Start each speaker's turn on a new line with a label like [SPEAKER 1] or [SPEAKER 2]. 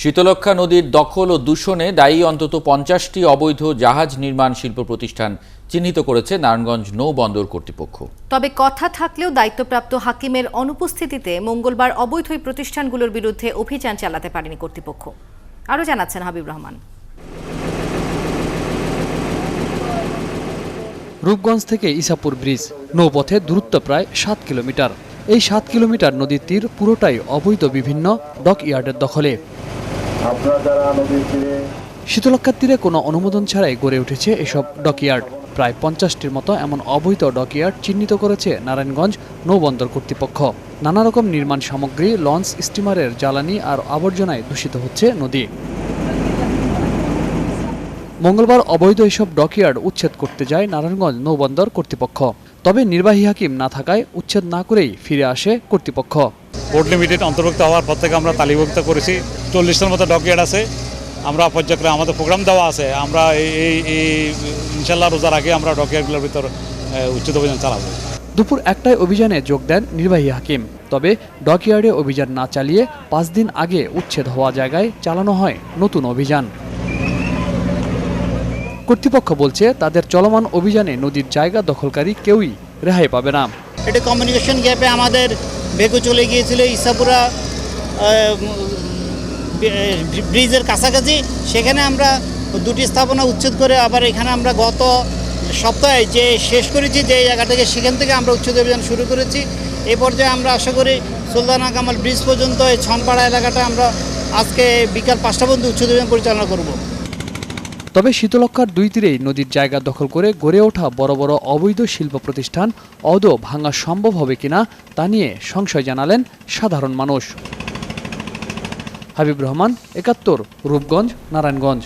[SPEAKER 1] শীতলক্ষা নদীর দখল ও দূষণে দায়ী অন্তত পঞ্চাশটি অবৈধ জাহাজ নির্মাণ শিল্প প্রতিষ্ঠান চিহ্নিত করেছে নারায়ণগঞ্জ নৌবন্দর কর্তৃপক্ষ।
[SPEAKER 2] তবে কথা থাকলেও দায়িত্বপ্রাপ্ত হাকিমের অনুপস্থিতিতে মঙ্গলবার অবৈধ প্রতিষ্ঠানগুলোর বিরুদ্ধে অভিযান চালাতে পারেনি কর্তৃপক্ষ। আরও জানাচ্ছেন হাবিব রহমান।
[SPEAKER 3] রূপগঞ্জ থেকে ইসাপুর ব্রিজ নৌপথে দূরত্ব প্রায় সাত কিলোমিটার। এই সাত কিলোমিটার নদীর তীর পুরোটাই অবৈধ বিভিন্ন ডক ইয়ার্ডের দখলে। শীতলক্ষার তীরে কোনো অনুমোদন ছাড়াই গড়ে উঠেছে এসব ডকইয়ার্ড। প্রায় পঞ্চাশটির মতো এমন অবৈধ ডকইয়ার্ড চিহ্নিত করেছে নারায়ণগঞ্জ নৌবন্দর কর্তৃপক্ষ। নানা রকম নির্মাণ সামগ্রী, লঞ্চ, স্টিমারের জ্বালানি আর আবর্জনায় দূষিত হচ্ছে নদী। মঙ্গলবার অবৈধ এসব ডকইয়ার্ড উচ্ছেদ করতে যায় নারায়ণগঞ্জ নৌবন্দর কর্তৃপক্ষ। তবে নির্বাহী হাকিম না থাকায় উচ্ছেদ না করেই ফিরে আসে কর্তৃপক্ষ।
[SPEAKER 4] পোর্ট লিমিটেড অন্তর্ভুক্ত হওয়ার পর থেকে আমরা তালিকাভুক্ত করেছি। চল্লিশটার মতো ডকুমেন্ট আছে। আমরা পর্যায়ক্রমে আমাদের প্রোগ্রাম দেওয়া আছে। আমরা এই এই এই ইনশাল্লাহ রোজার আগে আমরা ডকুমেন্টগুলোর ভিতর উচ্ছেদ অভিযান চালাবো।
[SPEAKER 3] দুপুর একটায় অভিযানে যোগ দেন নির্বাহী হাকিম। তবে ডকইয়ার্ডে অভিযান না চালিয়ে পাঁচ দিন আগে উচ্ছেদ হওয়া জায়গায় চালানো হয় নতুন অভিযান। কর্তৃপক্ষ বলছে তাদের চলমান অভিযানে নদীর জায়গা দখলকারী কেউই রেহাই পাবে না।
[SPEAKER 5] এটা কমিউনিকেশন গ্যাপে আমাদের বেগু চলে গিয়েছিল, ইসাপুরা ব্রিজের কাছাকাছি। সেখানে আমরা দুটি স্থাপনা উচ্ছেদ করে আবার এখানে আমরা গত সপ্তাহে যে শেষ করেছি, যে জায়গা থেকে সেখান থেকে আমরা উচ্ছেদ অভিযান শুরু করেছি। এই পর্যায়ে আমরা আশা করি সুলতানা কামাল ব্রিজ পর্যন্ত এই ছনপাড়া এলাকাটা আমরা আজকে বিকাল পাঁচটা পর্যন্ত উচ্ছেদ অভিযান পরিচালনা করব।
[SPEAKER 3] তবে শীতলক্ষার দুই তীরেই নদীর জায়গা দখল করে গড়ে ওঠা বড় বড় অবৈধ শিল্প প্রতিষ্ঠান অদো ভাঙা সম্ভব হবে কিনা তা নিয়ে সংশয় জানালেন সাধারণ মানুষ। হাবিব রহমান, একাত্তর, রূপগঞ্জ, নারায়ণগঞ্জ।